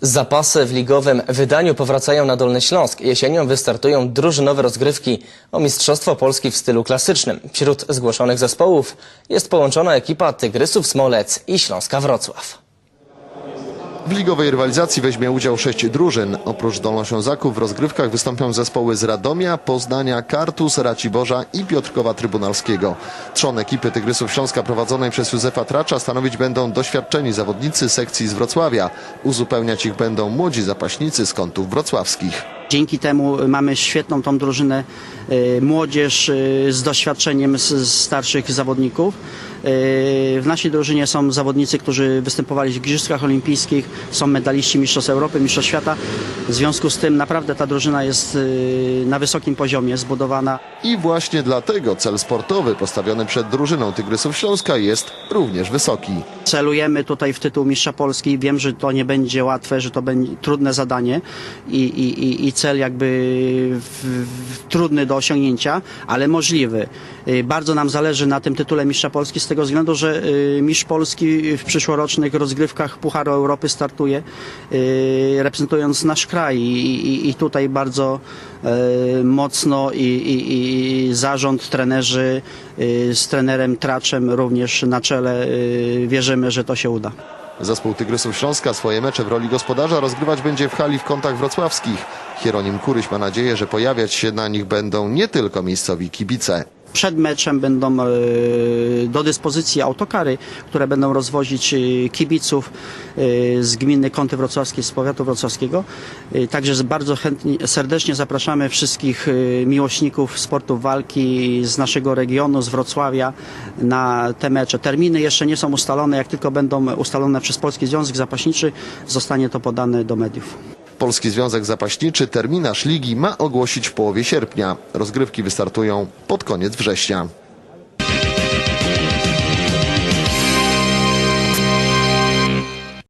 Zapasy w ligowym wydaniu powracają na Dolny Śląsk. Jesienią wystartują drużynowe rozgrywki o Mistrzostwo Polski w stylu klasycznym. Wśród zgłoszonych zespołów jest połączona ekipa Tygrysów Smolec i Śląska Wrocław. W ligowej rywalizacji weźmie udział sześć drużyn. Oprócz Dolnoślązaków w rozgrywkach wystąpią zespoły z Radomia, Poznania, Kartus, Raciborza i Piotrkowa Trybunalskiego. Trzon ekipy Tygrysów Śląska prowadzonej przez Józefa Tracza stanowić będą doświadczeni zawodnicy sekcji z Wrocławia. Uzupełniać ich będą młodzi zapaśnicy z kątów wrocławskich. Dzięki temu mamy świetną tą drużynę, y, młodzież y, z doświadczeniem z starszych zawodników. Y, W naszej drużynie są zawodnicy, którzy występowali w Igrzyskach Olimpijskich, są medaliści Mistrzostw Europy, Mistrzostw Świata. W związku z tym naprawdę ta drużyna jest y, na wysokim poziomie zbudowana. I właśnie dlatego cel sportowy postawiony przed drużyną Tygrysów Śląska jest również wysoki. Celujemy tutaj w tytuł Mistrza Polski. Wiem, że to nie będzie łatwe, że to będzie trudne zadanie i, i, i- cel jakby w, w, trudny do osiągnięcia, ale możliwy. Y, Bardzo nam zależy na tym tytule Mistrza Polski z tego względu, że y, Mistrz Polski w przyszłorocznych rozgrywkach Pucharu Europy startuje y, reprezentując nasz kraj i, tutaj bardzo e, mocno i, i, zarząd, trenerzy y, z trenerem Traczem również na czele y, wierzymy, że to się uda. Zespół Tygrysów Śląska swoje mecze w roli gospodarza rozgrywać będzie w hali w kątach wrocławskich. Hieronim Kuryś ma nadzieję, że pojawiać się na nich będą nie tylko miejscowi kibice. Przed meczem będą e, do dyspozycji autokary, które będą rozwozić e, kibiców e, z gminy Kąty Wrocławskie, z powiatu wrocławskiego. Także bardzo chętnie, serdecznie zapraszamy wszystkich miłośników sportów walki z naszego regionu, z Wrocławia na te mecze. Terminy jeszcze nie są ustalone, jak tylko będą ustalone przez Polski Związek Zapaśniczy, zostanie to podane do mediów. Polski Związek Zapaśniczy terminarz ligi ma ogłosić w połowie sierpnia. Rozgrywki wystartują pod koniec września.